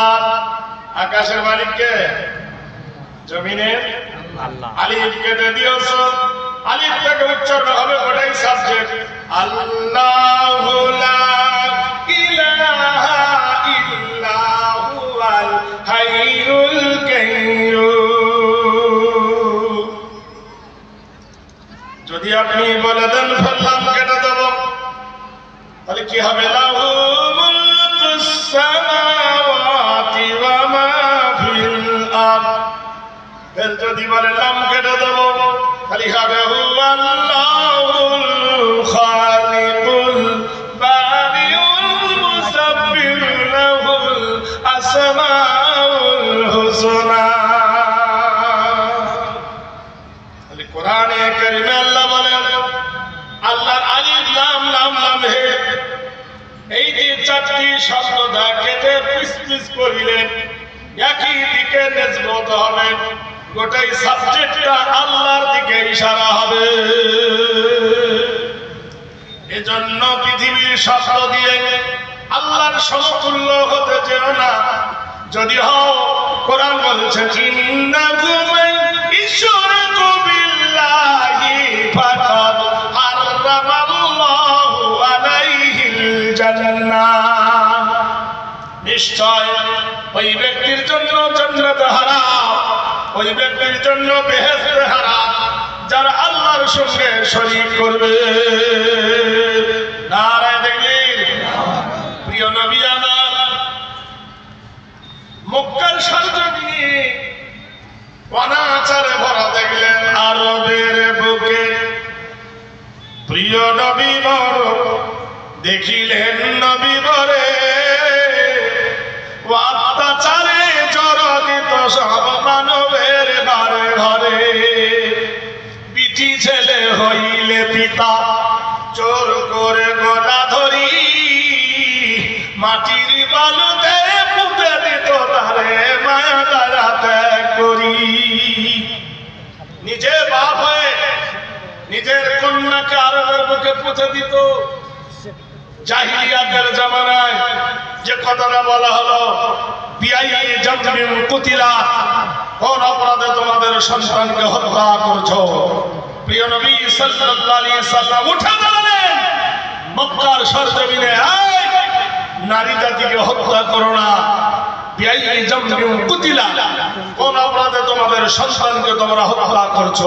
আর আকাশের মালিককে জমিনের আল্লাহ। আলিফ কেটে দিয়েছ আলিফ থেকে উচ্চারণ হবে ওটাই সাবজেক্ট আল্লাহু যদি আপনি বলে দেন ফেললাম কেটে দেব তাহলে কি হবে? লাহু ফের যদি বলে লাম কেটে দেব, খালি হুয়াল্লাহুল খালিকুল বারিউল মুসাব্বির লাহুল আসমাউল হুসনা। তাহলে কোরআনে কারিমে আল্লাহ বলেন, আল্লাহর আলিফ লাম লাম লাম হে। এই যে চারটি শব্দটা কেটে পিস পিস করিলেন, একই দিকে নেজবত হবে। গোটাই সাবজেক্টটা আল্লাহর দিকে ইশারা হবে। এজন্য পৃথিবীর শব্দ দিয়ে আল্লাহর সমতুল্য হতে চেও না। যদি হও, কোরআন বলছে ইন্নাকুম ইশরাকু বিল্লাহি ফাকাদ হারামাল্লাহু আলাইহিল জান্নাহ। নিশ্চয় ওই ব্যক্তির জন্য জান্নাত হারাম। ওই ব্যক্তির জন্য বেহেশত হারাম যারা আল্লাহর সঙ্গে শরীক করবে। বুকে। প্রিয় নবী দেখিলেন নবী বরে পিতা চোর করে গলা ধরি, মাটির বালুতে পুঁতে দিত তারে মায়া দ্বারা ত্যাগ করি। নিজে বাপ হয়ে নিজের কন্যাকে আরবের বুকে পুঁতে দিত। জাহিলিয়াতের জামানায় যে কথাটা বলা হলো বিআই জামজামিন কুতিলা, কোন অপরাধে তোমাদের সন্তানকে হত্যা করছ? প্রিয় নবী সাল্লাল্লাহু আলাইহি সাল্লাম উঠে দাঁড়ালেন। মক্কার সরজমিনে নারী জাতিকে হত্যা করো না। কুতিলা। কোন অপরাধে তোমাদের সন্তানকে তোমরা হত্যা করছ?